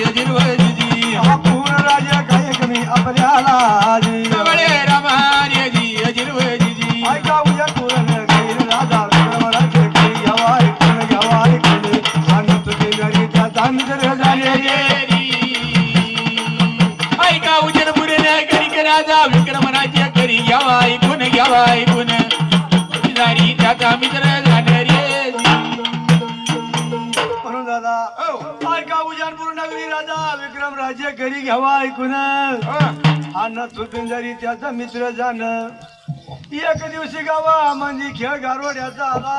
अजिर्वजी राजा आपल्याला अजिर्वजी ऐका उद्या गैर राजा विक्रमराजे काही घ्यावा ऐकून घ्यावा ऐकून आणि तुझे घरी त्याचा मित्र झाले ऐका उजन पुरे करी राजा विक्रम राज्य करी घ्यावा ऐकून घ्यावा ऐकून. जारी त्याचा मित्र घरी घ्यावा ऐकून. हा. न चुकून जरी त्याचा मित्र जाण. एक दिवशी गावा म्हणजे खेळ गारवड्याचा आला.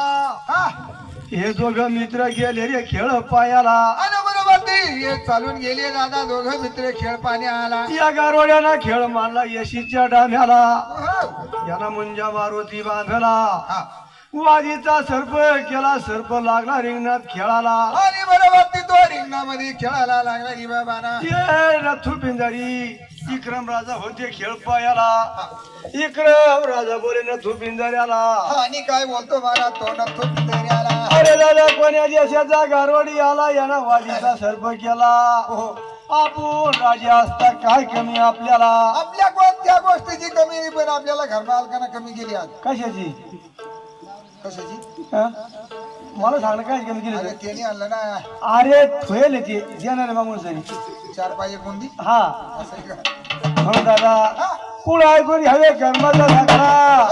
हे. दोघं मित्र गेले रे खेळ पायाला. बरोबर हे चालून गेले दादा दोघं मित्र खेळ पाणी आला. या गारवड्याना खेळ मारला यशीच्या डाम्याला. याला मुंजा मारुती बांधला. वाजीचा सर्प केला सर्प लागला रिंगणात खेळाला आणि बरोबर ती तो रिंगणामध्ये खेळायला लागला की बाबाना. ये रथू पिंजारी इक्रम राजा होते खेळ पायाला इक्रम राजा बोले नथू पिंजाऱ्याला. आणि काय बोलतो मला तो नक्की आला अरे दादा कोण्या देशाचा गारवाडी आला? यानं वाजीचा सर्प केला. आपण राजा असता काय कमी आपल्याला? आपल्या कोणत्या गोष्टीची कमी पण आपल्याला घरमालकांना कमी केली आज. कशाची? कशाची? हा? मला सांग काय कमी केली अरे त्याने आणलं ना. अरे थोयल ते देणार मागून सरी. चार पाय एक बुंदी? हा. असं आहे का? म्हणून दादा पुढे ऐकून हवे कर्माचा दाखला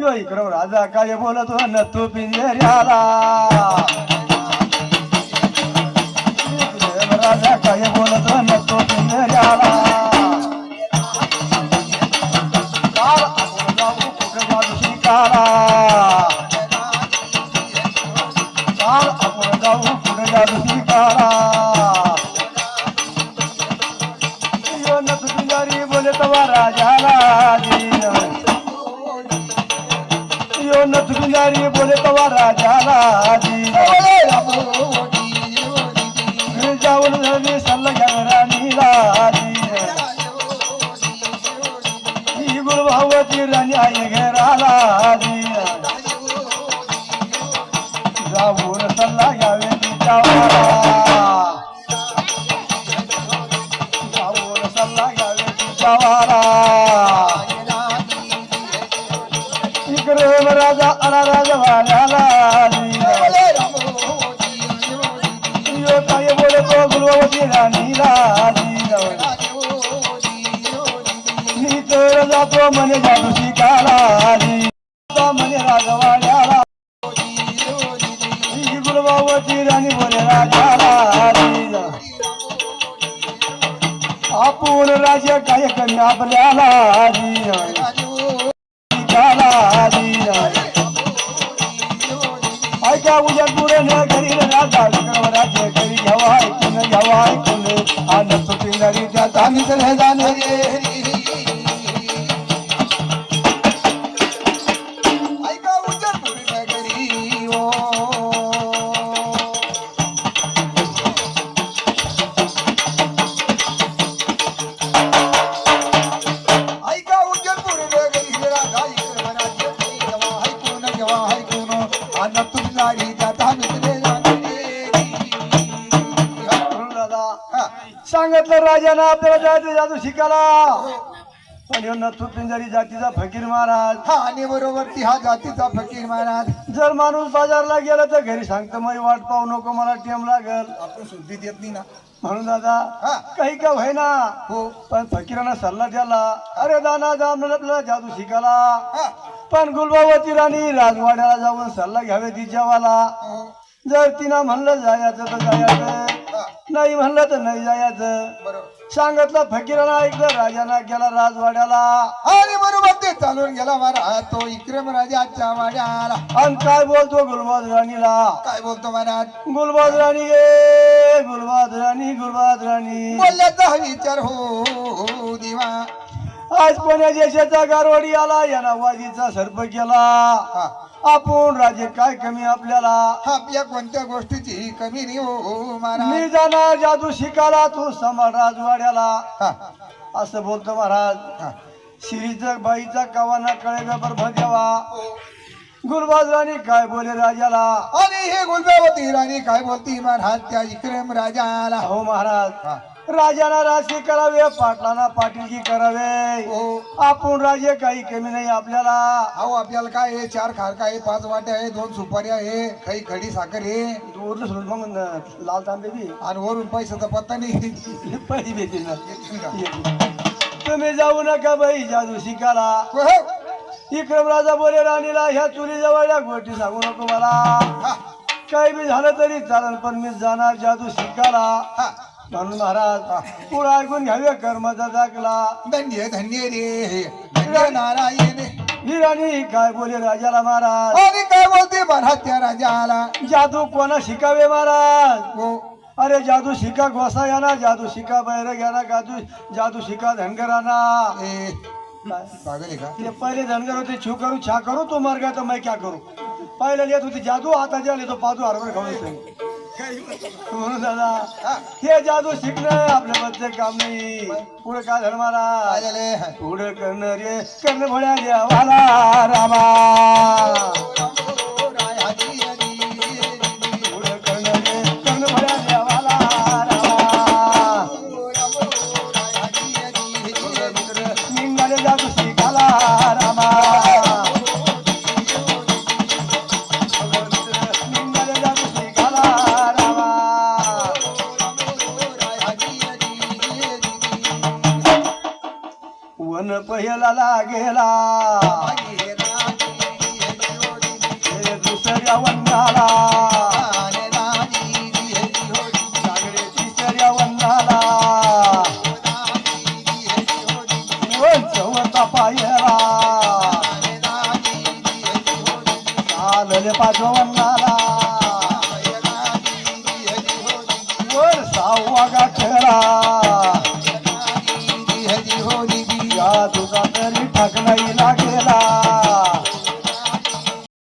यो इकडं राजा काय बोलतो न तू पिंजऱ्याला? राजाला यो न. तुझारी बोले तवा राजाला जाऊन झाली सल्ला घ्या राणीला ही गुरुभावती राणी आई घराला जाऊन सल्ला घ्यावे तिच्यावाला. जाऊन म्हणे राजवाड्याला ही गुरुबावती राणी बोले राजाला आपण राजा काय कमी आपल्याला ऐका उद्या पुरण घरी राजा विक्रम राज्य घरी घ्यावा ऐकून घ्यावा ऐकून. आनंद सुटी नरी त्याचा मित्र जाणे. सांगितलं राजानं आपल्याला जायचं जादू शिकायला. पण ह्यो नथू पिंजारी जातीचा फकीर महाराज. हा आणि बरोबर ती हा जातीचा फकीर महाराज. जर माणूस बाजारला गेला तर घरी सांगतो मग वाट पाहू नको मला टेम लागल. आपण शुद्धी देत नाही ना. म्हणून दादा हा. काही का व्हायना हो. पण फकीरानं सल्ला द्याला अरे दाना जाम आपल्याला जादू शिकायला. हा. पण गुलबावती राणी राजवाड्याला जाऊन सल्ला घ्यावे तिच्यावाला. हो. जर तिनं म्हणलं जायचं तर जायचं. नाही म्हणलं तर नाही जायचं. बरोबर. सांगितलं फकीरानं ऐकलं राजाना गेला राजवाड्याला. आणि बरोबर ते चालून गेला महाराज तो इक्रम राजाच्या वाड्याला. आणि काय बोलतो गुलबाज राणीला? काय बोलतो महाराज? गुलबाज राणी गे गुलबाज राणी गुलबाज राणी. बोलल्याचा विचार हो दिवा. आज कोण्या देशाचा गारवाडी आला याला वाजीचा सर्प केला. हा. आपण राजे काय कमी आपल्याला? आपल्या कोणत्या गोष्टीची कमी नाही हो महाराज. मी जाणार जादू शिकाला तू समाज राजवाड्याला. हा. असं बोलतो महाराज. हा. शिरीचा बाईचा कवाना कळे व्यापार भद्यावा गुलबाज राणी काय बोले राजाला? आणि हे गुलबावती राणी काय बोलती महाराज त्या विक्रम राजाला? हो महाराज. हा. राजाना राजकी करावे पाटलांना पाटीलकी करावे. हो. आपण राजे काही कमी नाही आपल्याला. अहो आपल्याला काय आहे? चार खारका आहे? पाच वाट्या आहे दोन सुपाऱ्या आहे काही खडी साखर आहे. उरलं सोडून मग लाल तांबे बी. आणि वरून पैशाचा पत्ता नाही. भेटेल ना? तुम्ही जाऊ नका बाई जादू शिकाला हो. विक्रम राजा बोले राणीला ह्या चुली जवळल्या गोष्टी सांगू नको मला. हा, काही बी झालं तरी चालेल पण मी जाणार जादू शिकाला हा. म्हणून महाराज पुढे ऐकून घ्यावे कर्माचा दाखला. धन्य धन्य रे. धन्य नारायण. ही राणी काय बोले राजाला महाराज? आणि काय बोलते महाराज त्या राजाला? जादू कोणा शिकावे महाराज? हो. अरे जादू शिका गोसा या ना जादू शिका बैरग या ना जादू जादू शिका धनगराना. ये पहले धनगर होते छू करू छा करू तो मर गया तो मैं क्या करू? पहिले लिहित होती जादू आता जे आले तो पादू हरभर खाऊन म्हणून दादा हा, जादू शिकणं आपल्या बद्दल काम नाही. पुढे काय धर्माला काय झाले? पुढे करणं रे करणं भोळ्या देवाला रामा. वन पहिला लागेला. दुसऱ्या वंदाला. सागरे तिसऱ्या वनाला चौथा पायला. चालले पाचव्या वनाला वर सहावा गाठला.